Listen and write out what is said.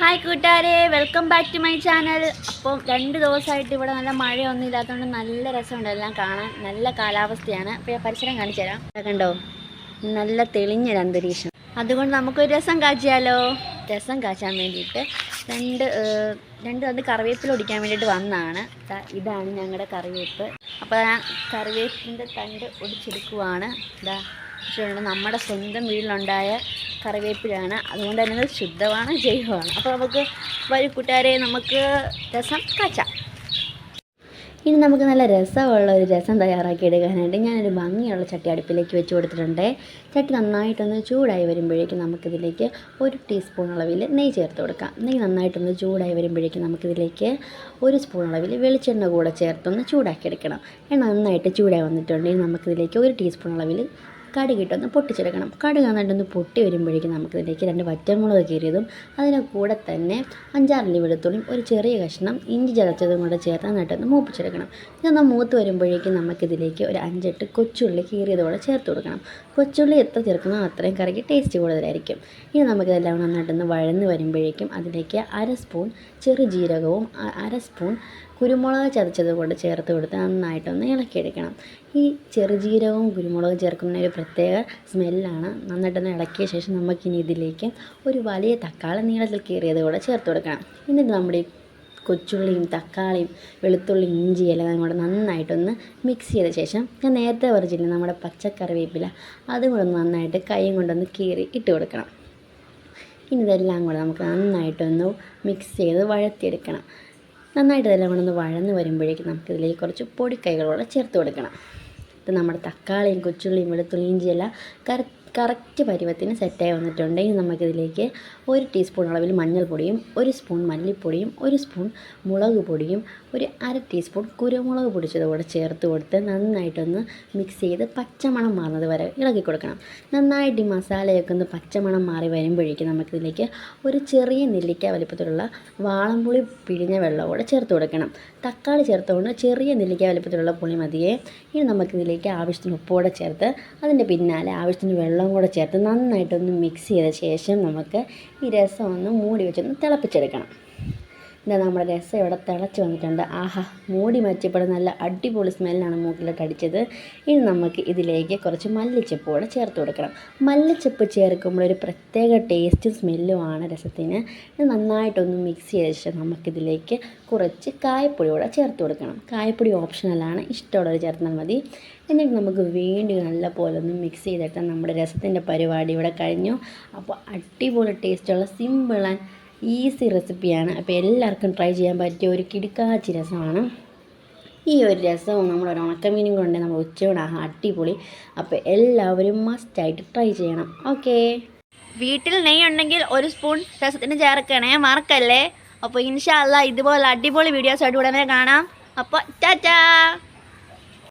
Hi കൂട്ടുകാരെ. Welcome back to my channel അപ്പോൾ രണ്ട് ദിവസമായിട്ട് ഇവിടെ നല്ല മഴയൊന്നും ഇല്ലാത്തതുകൊണ്ട് നല്ല രസമുണ്ട്. എല്ലാം കാണാൻ നല്ല കാലാവസ്ഥയാണ്. അപ്പോൾ ഞാൻ പരിസരം കാണിച്ചു തരാം. കണ്ടോ? നല്ല തെളിഞ്ഞൊരു അന്തരീക്ഷം. അതുകൊണ്ട് നമുക്കൊരു രസം കാച്ചിയാലോ? രസം കാച്ചാൻ വേണ്ടിയിട്ട് രണ്ട് രണ്ട് അത് കറിവേപ്പില ഒടിക്കാൻ വേണ്ടിയിട്ട് വന്നതാണ് ഇതാണ് ഞങ്ങളുടെ കറിവേപ്പ്. അപ്പോൾ ഞാൻ കറിവേപ്പിന്റെ തണ്ട് ഒടിച്ചെടുക്കുവാണ്. ഇതാ നമ്മുടെ സ്വന്തം വീട്ടിലുണ്ടായ കറിവേപ്പിലാണ് അതുകൊണ്ട് തന്നെ ശുദ്ധമാണ് ജൈവമാണ്. അപ്പോൾ നമുക്ക് വരും കൂട്ടുകാരെ നമുക്ക് രസം കാച്ചാം. ഇനി നമുക്ക് നല്ല രസമുള്ള ഒരു രസം തയ്യാറാക്കി എടുക്കാനായിട്ട് ഞാനൊരു ഭംഗിയുള്ള ചട്ടി അടുപ്പിലേക്ക് വെച്ച് കൊടുത്തിട്ടുണ്ട്. ചട്ടി നന്നായിട്ടൊന്ന് ചൂടായി വരുമ്പോഴേക്കും നമുക്കിതിലേക്ക് ഒരു ടീസ്പൂൺ അളവിൽ നെയ്യ് ചേർത്ത് കൊടുക്കാം. നെയ്യ് നന്നായിട്ടൊന്ന് ചൂടായി വരുമ്പോഴേക്കും നമുക്കിതിലേക്ക് ഒരു സ്പൂൺ അളവിൽ വെളിച്ചെണ്ണ കൂടെ ചേർത്തൊന്ന് ചൂടാക്കി എടുക്കണം. എണ്ണ നന്നായിട്ട് ചൂടായി വന്നിട്ടുണ്ടെങ്കിൽ നമുക്കിതിലേക്ക് ഒരു ടീസ്പൂൺ അളവിൽ കടുകിട്ടൊന്ന് പൊട്ടിച്ചെടുക്കണം. കടുക് നന്നായിട്ടൊന്ന് പൊട്ടി വരുമ്പോഴേക്കും നമുക്കിതിലേക്ക് രണ്ട് വറ്റൽമുളക് കീറിയതും അതിന്റെ കൂടെ തന്നെ അഞ്ചാറിന്റെ വെളുത്തുള്ളിയും ഒരു ചെറിയ കഷ്ണം ഇഞ്ചി ചതച്ചതും കൂടെ ചേർത്ത് നന്നായിട്ടൊന്ന് മൂപ്പിച്ചെടുക്കണം. ഇതൊന്ന് മൂത്ത് വരുമ്പോഴേക്കും നമുക്കിതിലേക്ക് ഒരു അഞ്ചെട്ട് കൊച്ചുള്ളി കീറിയത് കൂടെ ചേർത്ത് കൊടുക്കണം. കൊച്ചുള്ളി എത്ര ചേർക്കുന്നോ അത്രയും കറിക്ക് ടേസ്റ്റ് കൂടുതലായിരിക്കും. ഇനി നമുക്കിതെല്ലാം നന്നായിട്ടൊന്ന് വഴന്ന് വരുമ്പോഴേക്കും അതിലേക്ക് അര സ്പൂൺ ചെറു ജീരകവും അര സ്പൂൺ കുരുമുളക് ചതച്ചത് കൊണ്ട് ചേർത്ത് കൊടുത്ത് നന്നായിട്ടൊന്ന് ഇളക്കിയെടുക്കണം. ഈ ചെറുജീരകവും കുരുമുളകും ചേർക്കുന്ന ഒരു പ്രത്യേക സ്മെല്ലാണ്. നന്നായിട്ടൊന്ന് ഇളക്കിയ ശേഷം നമുക്കിനി ഇതിലേക്ക് ഒരു വലിയ തക്കാളി നീളത്തിൽ കീറിയത് കൂടെ ചേർത്ത് കൊടുക്കണം. എന്നിട്ട് നമ്മുടെ കൊച്ചുള്ളിയും തക്കാളിയും വെളുത്തുള്ളി ഇഞ്ചി എല്ലാം കൂടെ നന്നായിട്ടൊന്ന് മിക്സ് ചെയ്ത ശേഷം ഞാൻ നേരത്തെ പറിച്ചില്ലേ നമ്മുടെ പച്ചക്കറിവേപ്പില അതും കൂടെ ഒന്ന് നന്നായിട്ട് കൈയും കൊണ്ടൊന്ന് കീറി ഇട്ട് കൊടുക്കണം. ഇനി ഇതെല്ലാം കൂടെ നമുക്ക് നന്നായിട്ടൊന്ന് മിക്സ് ചെയ്ത് വഴത്തിയെടുക്കണം നന്നായിട്ട് ഇതെല്ലാം കൂടെ ഒന്ന് വഴന്ന് വരുമ്പോഴേക്കും നമുക്കിതിലേക്ക് കുറച്ച് പൊടിക്കൈകളോടെ ചേർത്ത് കൊടുക്കണം. ഇത് നമ്മുടെ തക്കാളിയും കൊച്ചുള്ളിയും വെളുത്തുള്ളിയും ഇഞ്ചിയെല്ലാം കറ കറക്റ്റ് പരുവത്തിന് സെറ്റായി വന്നിട്ടുണ്ടെങ്കിൽ നമുക്കിതിലേക്ക് ഒരു ടീസ്പൂൺ അളവിൽ മഞ്ഞൾപ്പൊടിയും ഒരു സ്പൂൺ മല്ലിപ്പൊടിയും ഒരു സ്പൂൺ മുളക് പൊടിയും ഒരു അര ടീസ്പൂൺ കുരുമുളക് പൊടിച്ചത് കൂടെ ചേർത്ത് കൊടുത്ത് നന്നായിട്ടൊന്ന് മിക്സ് ചെയ്ത് പച്ചമണം മാറുന്നത് വരെ ഇളക്കി കൊടുക്കണം. നന്നായിട്ട് ഈ മസാലയൊക്കെ ഒന്ന് പച്ചമണം മാറി വരുമ്പോഴേക്കും നമുക്കിതിലേക്ക് ഒരു ചെറിയ നെല്ലിക്ക വലിപ്പത്തിലുള്ള വാളംപുളി പിഴിഞ്ഞ വെള്ളം കൂടെ ചേർത്ത് കൊടുക്കണം. തക്കാളി ചേർത്തുകൊണ്ട് ചെറിയ നെല്ലിക്ക വലിപ്പത്തിലുള്ള പുളി മതിയെ. ഇനി നമുക്കിതിലേക്ക് ആവശ്യത്തിന് ഉപ്പുകൂടെ ചേർത്ത് അതിന്റെ പിന്നാലെ ആവശ്യത്തിന് വെള്ളം കൂടെ ചേർത്ത് നന്നായിട്ടൊന്ന് മിക്സ് ചെയ്ത ശേഷം നമുക്ക് ഈ രസം ഒന്ന് മൂടി വെച്ചൊന്ന് തിളപ്പിച്ചെടുക്കണം. ഇതാ നമ്മുടെ രസം ഇവിടെ തിളച്ച് വന്നിട്ടുണ്ട്. ആഹാ മൂടി മറ്റിപ്പോൾ നല്ല അടിപൊളി സ്മെല്ലാണ് മൂക്കിലോട്ട് അടിച്ചത്. ഇനി നമുക്ക് ഇതിലേക്ക് കുറച്ച് മല്ലിച്ചപ്പ് കൂടെ ചേർത്ത് കൊടുക്കണം. മല്ലിച്ചപ്പ് ചേർക്കുമ്പോൾ ഒരു പ്രത്യേക ടേസ്റ്റും സ്മെല്ലുമാണ് രസത്തിന്. നന്നായിട്ടൊന്ന് മിക്സ് ചെയ്ത ശേഷം നമുക്കിതിലേക്ക് കുറച്ച് കായപ്പൊടി കൂടെ ചേർത്ത് കൊടുക്കണം. കായപ്പൊടി ഓപ്ഷണലാണ് ഇഷ്ടമുള്ളവർ ചേർത്താൽ മതി. എന്നിട്ട് നമുക്ക് വീണ്ടും നല്ലപോലെ ഒന്ന് മിക്സ് ചെയ്തിട്ട് നമ്മുടെ രസത്തിന്റെ പരിപാടി ഇവിടെ കഴിഞ്ഞു. അപ്പോൾ അടിപൊളി ടേസ്റ്റുള്ള സിമ്പിൾ ആൻഡ് ഈസി റെസിപ്പിയാണ്. അപ്പോൾ എല്ലാവർക്കും ട്രൈ ചെയ്യാൻ പറ്റിയ ഒരു കിടുക്കാച്ചി രസമാണ്. ഈ ഒരു രസവും നമ്മളൊരു ഉണക്കമീനും കൊണ്ട് നമ്മൾ ഉച്ചയോടാണ് അടിപൊളി. അപ്പോൾ എല്ലാവരും മസ്റ്റായിട്ട് ട്രൈ ചെയ്യണം. ഓക്കേ. വീട്ടിൽ നെയ്യ് ഉണ്ടെങ്കിൽ ഒരു സ്പൂൺ രസത്തിന് ചേർക്കണേ. മറക്കല്ലേ? അപ്പോൾ ഇൻഷാല്ല ഇതുപോലെ അടിപൊളി വീഡിയോസ് ആയിട്ട് ഉടനെ കാണാം. അപ്പോൾ ടാറ്റാ!